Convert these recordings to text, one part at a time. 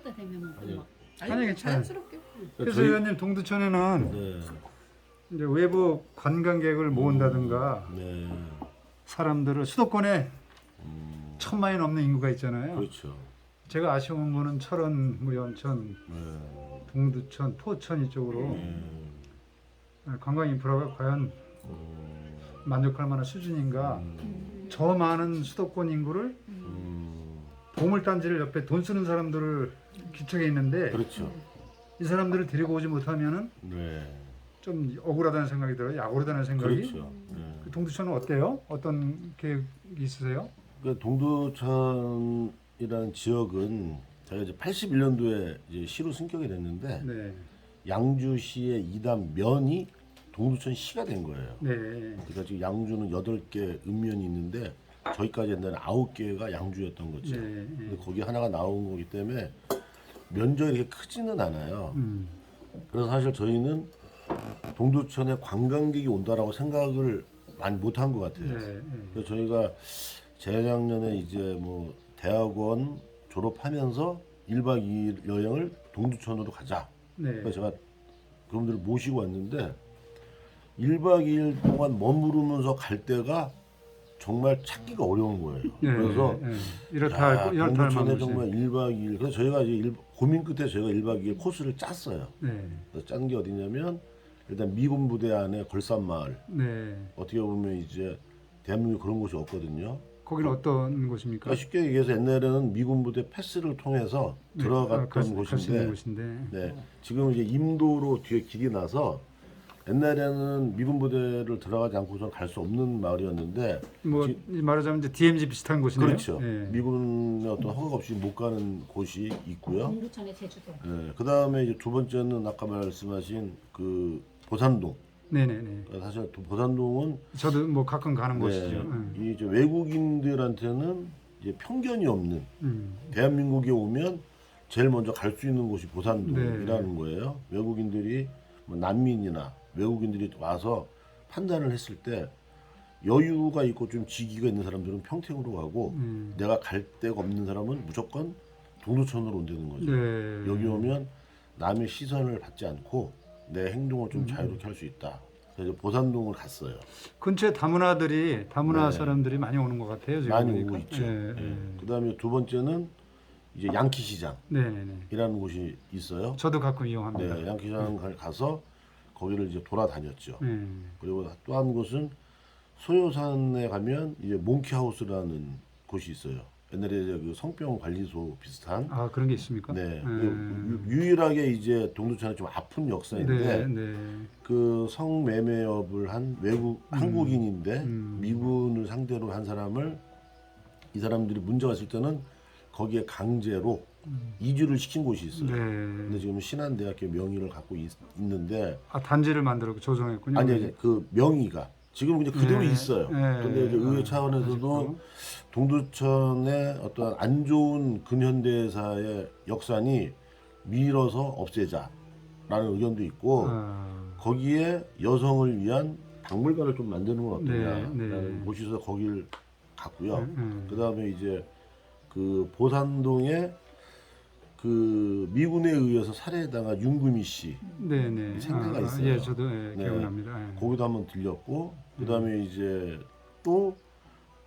쉬었다 되면 아니, 막 아니, 괜찮아요. 자연스럽게? 그래서 의원님 동두천에는 네, 이제 외부 관광객을 모은다든가 네, 사람들을 수도권에 음, 천만이 넘는 인구가 있잖아요. 그렇죠. 제가 아쉬운 거는 철원, 무연천, 네, 동두천, 포천 이쪽으로 네, 관광 인프라가 과연 음, 만족할 만한 수준인가. 음, 저 많은 수도권 인구를 음, 보물단지를 옆에 돈 쓰는 사람들을 기척에 있는데 그렇죠. 이 사람들을 데리고 오지 못하면은 네, 좀 억울하다는 생각이 들어요. 약오르다는 생각이. 그렇죠. 네. 그 동두천은 어때요? 어떤 계획이 있으세요? 그 동두천이라는 지역은 제가 이제 81년도에 이제 시로 승격이 됐는데 네. 양주시의 이단 면이 동두천 시가 된 거예요. 네. 그러니까 지금 양주는 8개 읍면이 있는데 저희까지 옛날에 9개가 양주였던 거죠. 네. 근데 네. 거기 하나가 나온 거기 때문에 면적이 이렇게 크지는 않아요. 음. 그래서 사실 저희는 동두천에 관광객이 온다라고 생각을 많이 못한 것 같아요. 네. 네. 그래서 저희가 재작년에 이제 뭐 대학원 졸업하면서 1박 2일 여행을 동두천으로 가자. 네. 그래서 제가 그분들을 모시고 왔는데 1박 2일 동안 머무르면서 갈 때가 정말 찾기가 어려운 거예요. 네. 그래서 네. 이렇다 할 야, 거, 이렇다 할 만한 정말 1박 2일 그래서 저희가 이제 일- 고민 끝에 저희가 1박 2일 코스를 짰어요. 네. 짠게 어디냐면 일단 미군 부대 안에 걸산마을 네. 어떻게 보면 이제 대한민국에 그런 곳이 없거든요. 거기는 어떤 곳입니까? 그러니까 쉽게 얘기해서 옛날에는 미군 부대 패스를 통해서 들어갔던 아, 갈 수- 갈수 곳인데 곳인데. 네, 지금 이제 임도로 뒤에 길이 나서 옛날에는 미군 부대를 들어가지 않고선 갈 수 없는 마을이었는데 뭐 지- 말하자면 이제 DMZ 비슷한 곳이네요. 그렇죠. 네. 미군의 어떤 허가 없이 못 가는 곳이 있고요. 동두천의 제주도 네, 그 다음에 이제 두 번째는 아까 말씀하신 그 보산동. 네네네. 사실 도- 보산동은 저도 뭐 가끔 가는 곳이죠. 네, 음. 이 이제 외국인들한테는 이제 편견이 없는 음. 대한민국에 오면 제일 먼저 갈 수 있는 곳이 네. 보산동이라는 거예요. 외국인들이 뭐 난민이나 외국인들이 와서 판단을 했을 때 여유가 있고 좀 지기가 있는 사람들은 평택으로 가고 음. 내가 갈 데가 없는 사람은 무조건 동두천으로 온다는 거죠. 네. 여기 오면 남의 시선을 받지 않고 내 행동을 음. 좀 자유롭게 할 수 있다. 그래서 보산동을 갔어요. 근처에 다문화들이 다문화 네. 사람들이 많이 오는 것 같아요. 지금 많이 보니까. 오고 있죠. 네, 예. 네. 그다음에 두 번째는 이제 양키 시장이라는 네 네 네. 곳이 있어요. 저도 가끔 이용합니다. 네, 양키시장 가- 가서 거기를 이제 돌아다녔죠. 네. 그리고 또 한 곳은 소요산에 가면 이제 몽키하우스라는 곳이 있어요. 옛날에 그 성병 관리소 비슷한. 아 그런 게 있습니까? 네. 음. 그 유- 유일하게 이제 동두천에 좀 아픈 역사인데 네, 네. 그 성매매업을 한 외국 한국인인데 음. 미군을 상대로 한 사람을 이 사람들이 문제가 있을 때는 거기에 강제로 이주를 시킨 곳이 있어요. 음. 네. 근데 지금 신한대학교 명의를 갖고 있, 는데 아 단지를 만들어 조성했군요. 아니 아니 그 명의가 지금 이제 그대로 네. 있어요. 네. 근데 이제 의회 아, 차원에서도 아직도. 동두천의 어떤 안 좋은 근현대사의 역산이 밀어서 없애자라는 의견도 있고 아, 거기에 여성을 위한 박물관을 좀 만드는 건 네, 어떠냐라는 네. 곳에서 거기를 갔고요. 음. 그 다음에 이제 그 보산동에 그 미군에 의해서 살해당한 윤금희 씨 네네. 생태가 아, 있어요. 예, 저도 예, 네. 기억납니다. 예. 거기도 한번 들렸고 그 음. 다음에 이제 또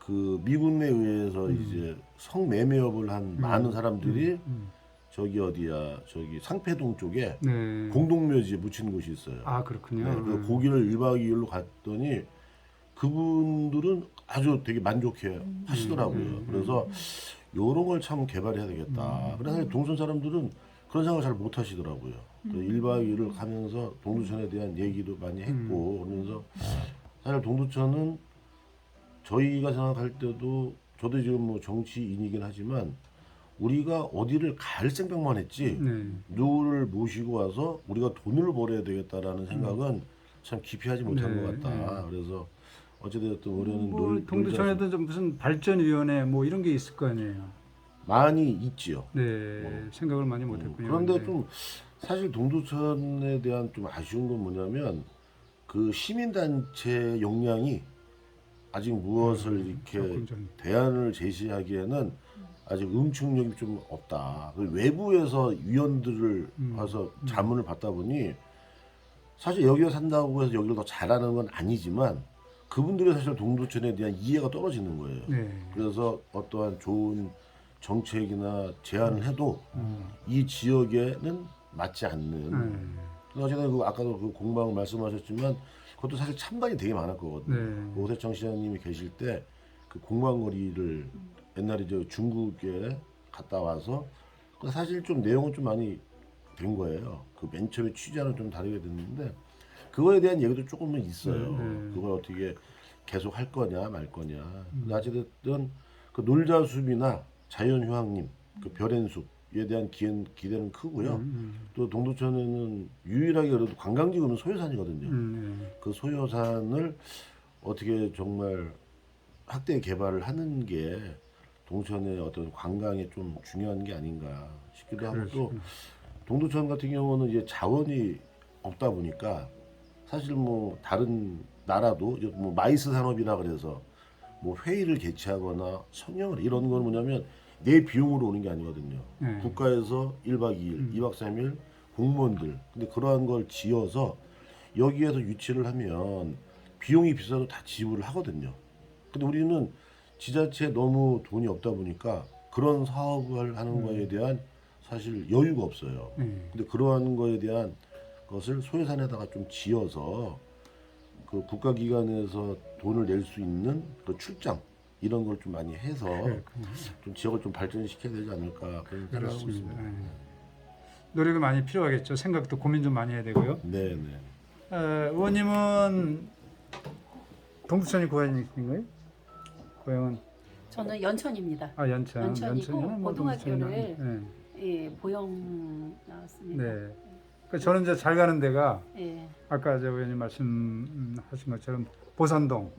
그 미군에 의해서 이제 성매매업을 한 많은 사람들이 음. 저기 어디야 저기 상패동 쪽에 네. 공동묘지에 묻힌 곳이 있어요. 아 그렇군요. 네, 그 고기를 1박 2일로 갔더니 그분들은 아주 되게 만족해 하시더라고요. 음, 그래서 요런 걸 참 개발해야 되겠다. 그래서 사실 동선 사람들은 그런 생각을 잘 못 하시더라고요. 그 1박 2일을 가면서 동두천에 대한 얘기도 많이 했고 그러면서 사실 동두천은 저희가 생각할 때도 저도 지금 뭐 정치인이긴 하지만 우리가 어디를 갈 생각만 했지 네. 누구를 모시고 와서 우리가 돈을 벌어야 되겠다라는 생각은 참 깊이 하지 못한 네, 것 같다. 그래서 어찌되었든 올해는 뭐 놀, 동두천에도 좀 무슨 발전위원회 뭐 이런 게 있을 거 아니에요. 많이 있지요. 네, 생각을 많이 못했군요. 그런데 네. 좀 사실 동두천에 대한 좀 아쉬운 건 뭐냐면 그 시민단체 역량이 아직 무엇을 이렇게 조금 좀 대안을 제시하기에는 아직 응축력이 좀 없다. 그리고 외부에서 위원들을 음. 와서 자문을 받다 보니 사실 여기에 산다고 해서 여기를 더 잘하는 건 아니지만 그분들이 사실 동두천에 대한 이해가 떨어지는 거예요. 네. 그래서 어떠한 좋은 정책이나 제안을 해도 음. 이 지역에는 맞지 않는. 음. 어쨌든 그 아까도 그 공방 말씀하셨지만 그것도 사실 찬반이 되게 많을 거거든요. 네. 그 오세창 시장님이 계실 때 그 공방거리를 옛날에 저 중국에 갔다 와서 그 사실 좀 내용은 좀 많이 된 거예요. 그 맨 처음에 취재는 좀 다르게 됐는데 그거에 대한 얘기도 조금은 있어요. 네. 그걸 어떻게 계속 할 거냐 말 거냐. 근데 어쨌든 그 놀자숲이나 자연휴양림, 그 별앤숲에 대한 기대, 기대는 크고요. 음. 또 동두천에는 유일하게 그래도 관광지구는 소요산이거든요. 음. 그 소요산을 어떻게 정말 확대 개발을 하는 게 동천의 어떤 관광에 좀 중요한 게 아닌가 싶기도 하고 또. 동두천 같은 경우는 이제 자원이 없다 보니까 사실 뭐 다른 나라도 뭐 마이스 산업이라 그래서 뭐 회의를 개최하거나 성형을 이런 건 뭐냐면 내 비용으로 오는 게 아니거든요. 네. 국가에서 1박 2일, 2박 3일 공무원들 근데 그러한 걸 지어서 여기에서 유치를 하면 비용이 비싸도 다 지불을 하거든요. 근데 우리는 지자체에 너무 돈이 없다 보니까 그런 사업을 하는 거에 대한 사실 여유가 없어요. 네. 근데 그러한 거에 대한 것을 소유산에다가 좀 지어서 그 국가기관에서 돈을 낼 수 있는 그 출장 이런 걸 좀 많이 해서 그렇군요. 좀 지역을 좀 발전시켜야 되지 않을까 그런 생각하고 그렇습니다. 있습니다. 네. 노력이 많이 필요하겠죠. 생각도 고민 좀 많이 해야 되고요. 네, 네. 어, 의원님은 동두천이 고향이신가요? 고향은 저는 연천입니다. 아 연천. 연천이고 연천이나 뭐 고등학교를 예, 보영 네. 나왔습니다. 네. 그러니까 저는 이제 잘 가는 데가 예, 아까 저 의원님 말씀하신 것처럼 보산동.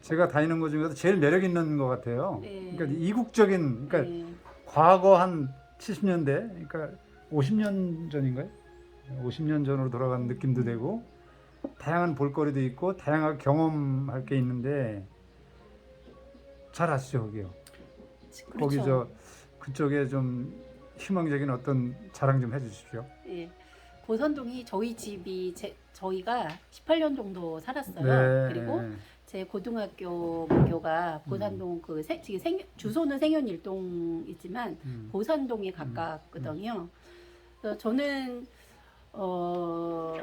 제가 다니는 곳 중에서 제일 매력 있는 것 같아요. 네. 그러니까 이국적인, 그러니까 예, 과거 한 70년대, 그러니까 50년 전인가요? 50년 전으로 돌아가는 느낌도 되고 다양한 볼거리도 있고 다양하게 경험할 게 있는데 잘 아시죠 거기요? 그렇죠. 거기 저 그쪽에 좀 희망적인 어떤 자랑 좀 해주십시오. 예, 보선동이 저희 집이 제, 저희가 18년 정도 살았어요. 네. 그리고 제 고등학교 학교가 보산동 그 세, 지금 생, 주소는 생현 일동이지만 음. 보산동에 가깝거든요. 그래서 저는 어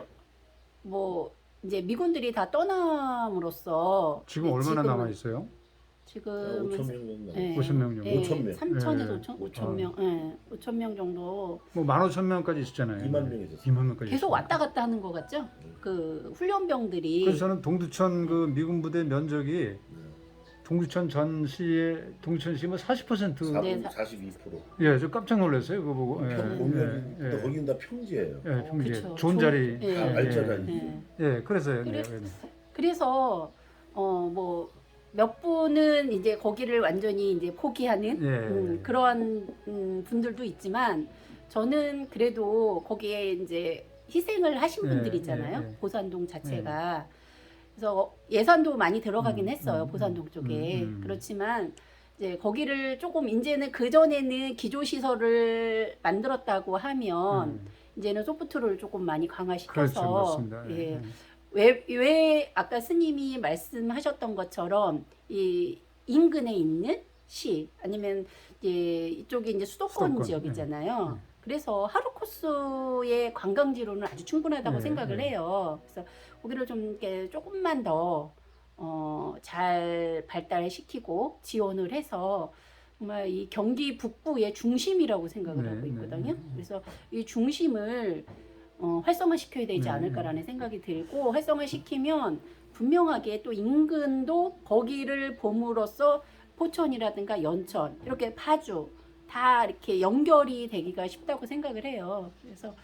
뭐 이제 미군들이 다 떠남으로써 지금 얼마나 지금은- 남아 있어요? 지금 5천 명 정도. 예, 50명 정도? 예, 5천 명. 3천에서 예. 5천, 5천 명, 예, 5천 명 정도 뭐 15,000명까지 있었잖아요. 2만 명이 있었어요. 2만 명까지. 계속 있었어요. 왔다 갔다 하는 것 같죠? 그 훈련병들이 그래서 저는 동두천 그 미군 부대 면적이 동두천 전시에 동두천시 뭐 40%. 네, 42%. 예, 저 깜짝 놀랐어요. 그거 보고. 예, 평 공연이 예, 예. 거기는 다 평지예요. 예, 평지. 그쵸. 좋은 좋은- 자리. 예. 다 알짜 자리. 예. 예, 그래서요. 그래- 네, 네. 그래서 어 뭐 몇 분은 이제 거기를 완전히 이제 포기하는 예. 음, 그러한 음, 분들도 있지만 저는 그래도 거기에 이제 희생을 하신 예, 분들이잖아요. 예, 예. 보산동 자체가. 그래서 예산도 많이 들어가긴 음, 했어요. 음, 보산동 쪽에. 음, 음. 그렇지만 이제 거기를 조금 이제는 그 전에는 기조 시설을 만들었다고 하면 음. 이제는 소프트를 조금 많이 그렇죠, 강화시켜서 맞습니다. 예. 예. 왜, 왜 아까 스님이 말씀하셨던 것처럼 이 인근에 있는 시 아니면 이제 이쪽이 이제 수도권, 수도권, 지역이잖아요. 예. 그래서 하루 코스의 관광지로는 아주 충분하다고 예, 생각을 예. 해요. 그래서 거기를 좀 이렇게 조금만 더 어, 잘 발달시키고 지원을 해서 정말 이 경기 북부의 중심이라고 생각을 네, 하고 네, 있거든요. 네. 그래서 이 중심을 어, 활성화시켜야 되지 네, 않을까라는 생각이 들고 활성화시키면 분명하게 또 인근도 거기를 봄으로써 포천이라든가 연천 이렇게 파주 다 이렇게 연결이 되기가 쉽다고 생각을 해요. 그래서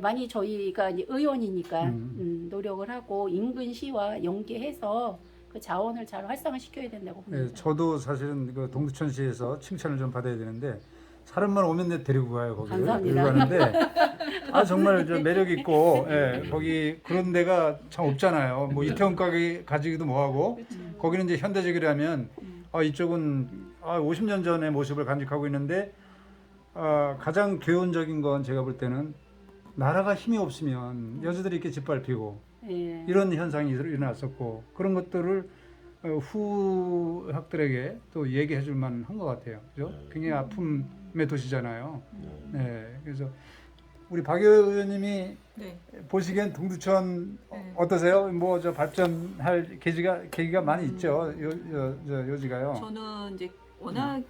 많이 저희가 의원이니까 음. 음, 노력을 하고 인근 시와 연계해서 그 자원을 잘 활성화시켜야 된다고 예, 봅니다. 저도 사실은 그 동두천시에서 칭찬을 좀 받아야 되는데 사람만 오면 내 데리고 가요 거기 감사합니다. 가는데 아 정말 저 매력 있고 예, 거기 그런 데가 참 없잖아요. 뭐 이태원 가게 가지기도 뭐하고 그렇죠. 거기는 이제 현대적이라면 음. 아 이쪽은 아, 아, 50년 전의 모습을 간직하고 있는데 아, 가장 교훈적인 건 제가 볼 때는 나라가 힘이 없으면 여자들이 이렇게 짓밟히고 예. 이런 현상이 일- 일어났었고 그런 것들을 어, 후학들에게 또 얘기해 줄 만한 것 같아요. 그죠? 네. 굉장히 아픔의 도시잖아요. 네. 네. 그래서 우리 박 의원님이 네. 보시기엔 동두천 네. 어떠세요? 뭐 저 발전할 계기가 계기가 많이 있죠. 요, 요, 저 요지가요. 저는 이제 워낙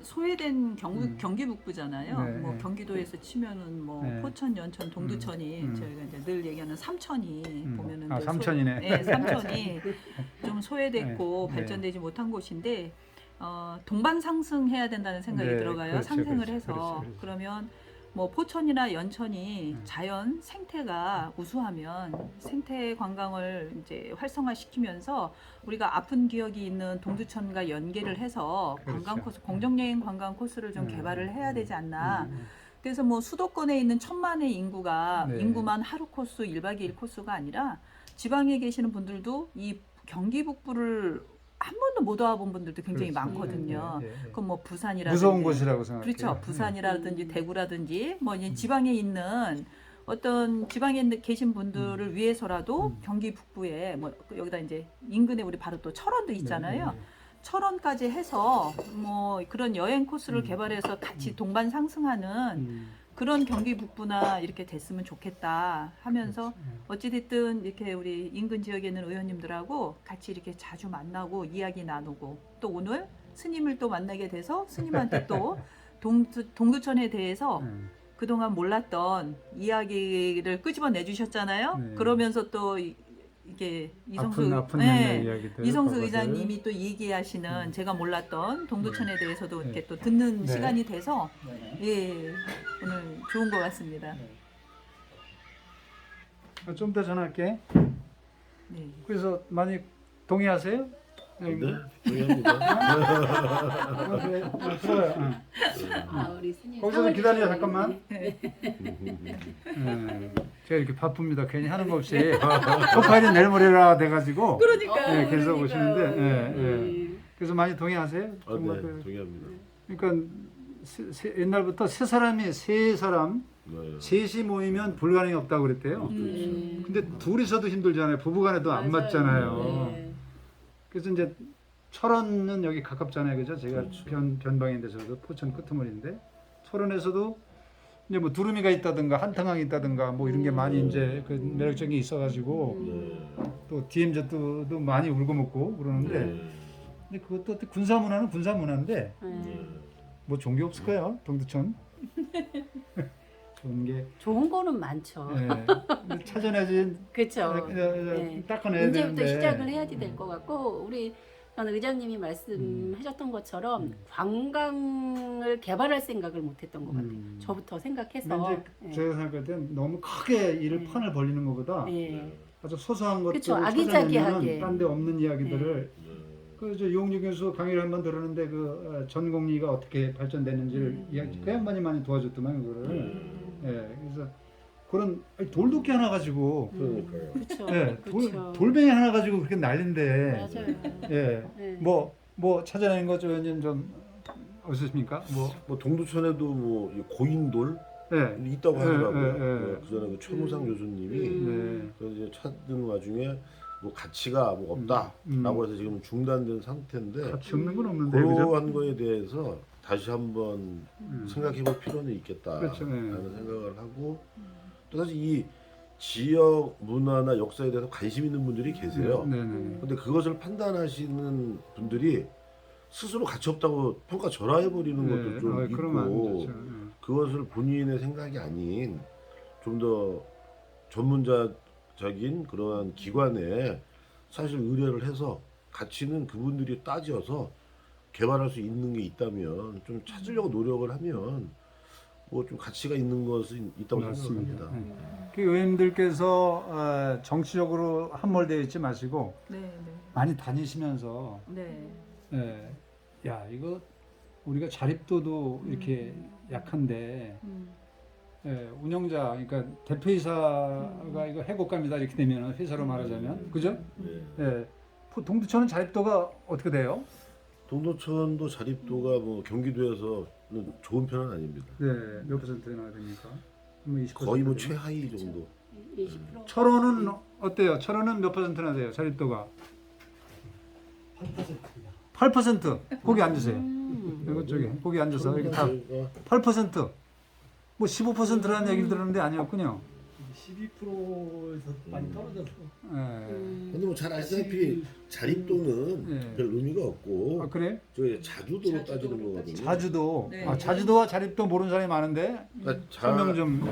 소외된 경, 음. 경기 북부잖아요. 네, 뭐 네. 경기도에서 치면은 뭐 네. 포천, 연천, 동두천이 음, 음. 저희가 이제 늘 얘기하는 삼천이 보면은 아, 늘 삼천이네. 소, 네, 삼천이 좀 소외됐고 네, 네. 발전되지 못한 곳인데 어, 동반 상승해야 된다는 생각이 네, 들어가요. 그렇죠, 상승을 그렇죠, 해서 그렇죠, 그렇죠. 그러면 뭐 포천이나 연천이 음. 자연 생태가 우수하면 생태 관광을 이제 활성화시키면서 우리가 아픈 기억이 있는 동두천과 연계를 해서 그렇죠. 관광 코스, 공정여행 관광 코스를 좀 음. 개발을 해야 되지 않나. 음, 그래서 뭐 수도권에 있는 천만의 인구가 네. 인구만 하루 코스, 1박 2일 코스가 아니라 지방에 계시는 분들도 이 경기 북부를 한 번도 못 와본 분들도 굉장히 그렇죠. 많거든요. 네, 네, 네. 그럼 뭐 부산이라든지 무서운 곳이라고 생각해요. 그렇죠. 부산이라든지 음. 대구라든지 뭐 음. 이제 지방에 있는 어떤 지방에 있는- 계신 분들을 위해서라도 음. 경기 북부에 뭐 여기다 이제 인근에 우리 바로 또 철원도 있잖아요. 네, 네, 철원까지 해서 뭐 그런 여행 코스를 음. 개발해서 같이 동반 상승하는 음, 그런 경기 북부나 이렇게 됐으면 좋겠다 하면서 그렇죠. 어찌됐든 이렇게 우리 인근 지역에 있는 의원님들하고 같이 이렇게 자주 만나고 이야기 나누고 또 오늘 스님을 또 만나게 돼서 스님한테 또 동두, 동두천에 대해서 음. 그동안 몰랐던 이야기를 끄집어 내 주셨잖아요. 네. 그러면서 또 이- 이게 이성수 아픈 아픈 네. 이야기들. 이성수 의장님이 또 얘기하시는 음. 제가 몰랐던 동두천에 대해서도 네. 이렇게 또 듣는 네. 시간이 돼서 네. 예 오늘 좋은 것 같습니다. 어, 좀더 전할게. 네. 그래서 많이 동의하세요? 네, 음. 네, 네. 응. 아, 우리 스님 거기서 좀 기다려, 잠깐만. 네. 음, 제가 이렇게 바쁩니다. 괜히 하는 거 없이 프로파일이 내일 모레라 돼가지고 그러니까 네, 계속. 오시는데, 예, 예. 그래서 많이 동의하세요? 아, 정말 네, 그- 동의합니다. 그러니까 세- 세- 옛날부터 세 사람이 세 사람 네. 셋이 모이면 불가능이 없다고 그랬대요. 음. 근데 둘이서도 힘들잖아요. 부부간에도 안. 맞잖아요. 네. 그래서 이제 철원은 여기 가깝잖아요, 그죠? 제가 그렇죠. 변 변방인데서도 포천 끄트머리인데 철원에서도 이제 뭐 두루미가 있다든가 한탕항이 있다든가 뭐 이런 게 많이 이제 그 매력적인 게 있어가지고 네. 또 DMZ도 많이 울고 먹고 그러는데 네. 근데 그것도 또 군사 문화는 군사 문화인데 네. 네. 뭐 종교 없을 거예요, 동두천. 좋은 게 좋은 거는 많죠. 예. 근데 찾아내지 그렇죠. 네. 닦아내야 이제부터 되는데 시작을 해야지 될 것 같고 우리 전 의장님이 말씀하셨던 것처럼 음. 관광을 개발할 생각을 못했던 것 같아요. 음. 저부터 생각해서. 이제 제가 생각할 땐 너무 크게 일을 네. 판을 벌리는 것보다 예. 아주 소소한 것들을 아기자기하게. 찾아내면 딴데 없는 이야기들을 네. 그저 용주 교수 강의를 한 번 들었는데 그 어, 전공리가 어떻게 발전됐는지를 음. 그 양반이 많이 도와줬더만 그거를 네. 예 그래서 그런 아니, 돌도끼 하나 가지고 그러니까요. 그렇죠. 예, 그렇죠. 돌, 돌멩이 하나 가지고 그렇게 난린데 맞아요. 예 네. 뭐뭐 찾아내는 거 좀, 좀 어떻습니까? 뭐 뭐 동두천에도 뭐이 고인돌 예. 있다고 예, 하더라고요. 예, 예. 그 전에 그 최무상 음. 교수님이 네. 그래서 이제 찾는 와중에 뭐 가치가 뭐 없다라고 음. 해서 지금 중단된 상태인데 같이 없는 건 없는데 그죠? 그러한 거에 대해서 다시 한번 음. 생각해볼 필요는 있겠다라는 그렇죠, 네. 생각을 하고 또 사실 이 지역 문화나 역사에 대해서 관심 있는 분들이 계세요. 네, 네, 네. 근데 그것을 판단하시는 분들이 스스로 가치 없다고 평가 절하해 버리는 네, 것도 좀 아, 있고 그러면 안 되죠. 그것을 본인의 생각이 아닌 좀 더 전문자적인 그러한 기관에 사실 의뢰를 해서 가치는 그분들이 따져서 개발할 수 있는 게 있다면 좀 찾으려고 노력을 하면 뭐 좀 가치가 있는 것은 있다고 맞습니다. 생각합니다. 네. 그 의원님들께서 어, 정치적으로 함몰되어 있지 마시고 네, 네, 많이 다니시면서 네. 예, 야 이거 우리가 자립도도 이렇게 약한데 음, 예, 운영자 그러니까 대표이사가 이거 해고감이다 이렇게 되면 회사로 말하자면 그죠? 네. 예, 포- 동두천은 자립도가 어떻게 돼요? 동두천도 자립도가 뭐 경기도에서는 좋은 편은 아닙니다. 네, 몇 퍼센트나 됩니까? 뭐 20%. 거의 뭐 최하위 정도. 20% 철원은 어때요? 철원은 몇 퍼센트나 돼요? 자립도가 8%입니다. 8%. 거기 앉으세요. 음. 이거 저기 거기 앉아서 이렇게 다 어, 8%. 뭐 15%라는 얘기를 들었는데 아니었군요. 12%에서 많이 떨어져서 예. 음. 근데 뭐 잘 아시다시피 자립도는 네. 별 의미가 없고 아 그래? 저 자주도로 따지는 거거든요. 자주도. 네. 아, 자주도와 자립도 모르는 사람이 많은데. 그러니까 자, 설명 좀. 그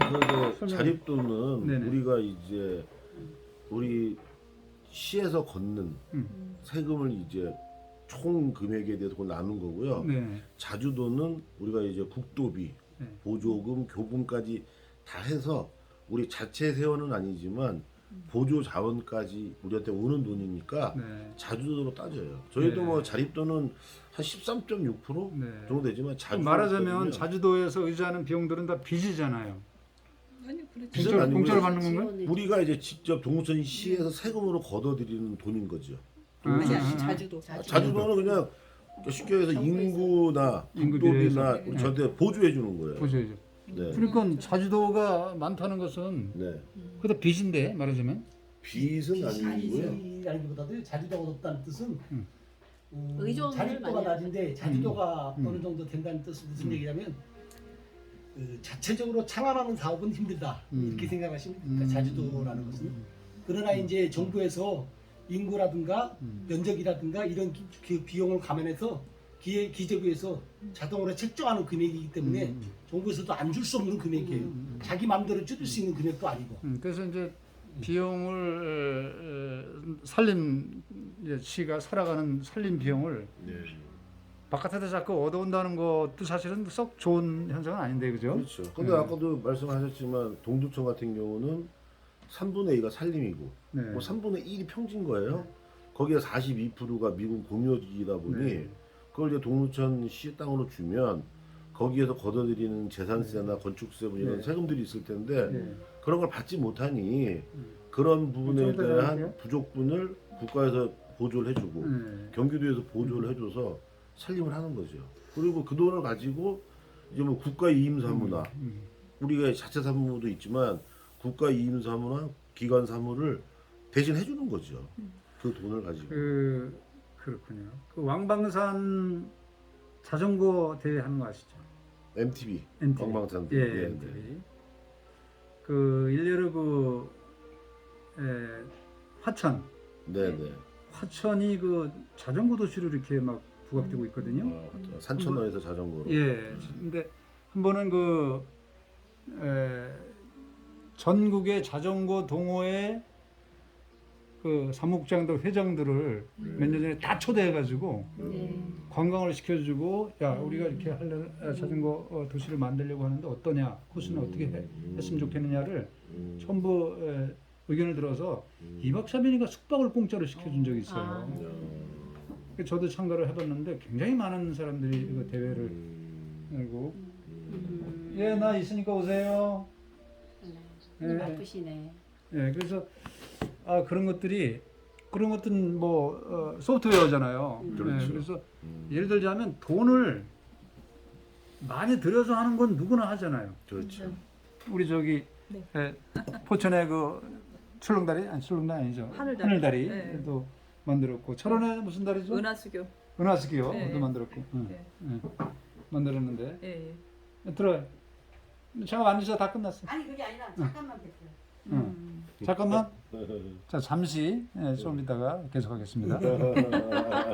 설명. 자립도는 네네. 우리가 이제 우리 시에서 걷는 음. 세금을 이제 총 금액에 대해서 그걸 나눈 거고요. 네. 자주도는 우리가 이제 국도비, 네. 보조금, 교금까지 다 해서 우리 자체 세원은 아니지만 보조 자원까지 우리한테 오는 돈이니까 네. 자주도로 따져요. 저희도 네. 뭐 자립도는 한 13.6% 네. 정도 되지만 자주 말하자면 자주도에서 의지하는 비용들은 다 빚이잖아요. 아니 그렇죠. 빚은 공짜로, 아니고요. 공짜로 받는 건가요? 우리가 이제 직접 동천 시에서 세금으로 걷어들이는 돈인 거죠. 아, 아니 아, 아. 자주도. 아, 자주도는 그냥 쉽게 해서 정부에서. 인구나 인구 국도비나 비례해서. 우리 네. 저한테 보조해 주는 거예요. 보셔야죠. 네. 그러니까 자주도가 많다는 것은 네. 그다 빚인데 말하자면 빚은 아니고요. 아니기보다도 자주도가 높다는 뜻은 음. 음, 의존을 자립도가 많이 낮은데 자주도가 음. 어느 정도 된다는 뜻은 무슨 음. 얘기냐면 그 자체적으로 창안하는 사업은 힘들다 음. 이렇게 생각하시면 음. 됩니다. 자주도라는 것은 그러나 이제 정부에서 인구라든가 음. 면적이라든가 이런 기- 그 비용을 감안해서 기재부에서 자동으로 책정하는 금액이기 때문에 음. 정부에서도 안 줄 수 없는 금액이에요. 음. 자기 마음대로 줄일 수 있는 금액도 아니고. 음, 그래서 이제 비용을 에, 살림 이제 시가 살아가는 살림 비용을 네. 바깥에다 자꾸 얻어온다는 것도 사실은 썩 좋은 현상은 아닌데 그죠? 그렇죠. 근데 네. 아까도 말씀하셨지만 동두천 같은 경우는 3분의 2가 살림이고 네. 뭐 3분의 1이 평지인 거예요. 거기에 42%가 미국 공유지이다 보니 네. 그걸 이제 동두천 시 땅으로 주면 거기에서 걷어들이는 재산세나 건축세 뭐 이런 네. 세금들이 있을 텐데 네. 그런 걸 받지 못하니 음. 그런 부분에 대한. 부족분을 국가에서 보조를 해주고 네. 경기도에서 보조를 해줘서 살림을 하는 거죠. 그리고 그 돈을 가지고 이제 뭐 국가 이임 사무나 음. 우리가 자체 사무도 있지만 국가 이임 사무나 기관 사무를 대신 해주는 거죠. 그 돈을 가지고. 그 그렇군요. 그 왕방산 자전거 대회 하는 거 아시죠? MTV, MTV. 광방산. 예, 네, MTV. 네. 그 일례로 그 에, 화천 네, 네. 화천이 그 자전거 도시로 이렇게 막 부각되고 있거든요. 어, 산천어에서 자전거로. 예. 근데 한 번은 그 에, 전국의 자전거 동호회 그 사무국장들 회장들을 몇 년 전에 다 초대해가지고 네. 관광을 시켜주고 야 우리가 이렇게 하려 아, 자전거 어, 도시를 만들려고 하는데 어떠냐 코스는 어떻게 해, 했으면 좋겠느냐를 음, 전부 에, 의견을 들어서 2박 3일인가 숙박을 공짜로 시켜준 적이 있어요. 아. 그래서 저도 참가를 해봤는데 굉장히 많은 사람들이 그 대회를 음, 열고 음. 예나 있으니까 오세요. 네. 네. 바쁘시네. 예 그래서 아 그런 것들이 그런 것들은 뭐 어, 소프트웨어잖아요. 예, 그렇죠. 그래서 음, 예를 들자면 돈을 많이 들여서 하는 건 누구나 하잖아요. 그렇죠. 우리 저기 네. 예, 포천에 그 출렁다리 아니 출렁다리 아니죠 하늘다리. 네. 도 만들었고 철원에 무슨 다리죠? 은하수교. 은하수교도 네. 만들었고 응. 예. 예. 만들었는데 예. 예. 들어요. 잠깐 앉으셔 다 끝났어. 아니 그게 아니라 잠깐만 뵙세요. 응. 음. 잠깐만. 자 잠시 예, 좀 이따가 계속하겠습니다.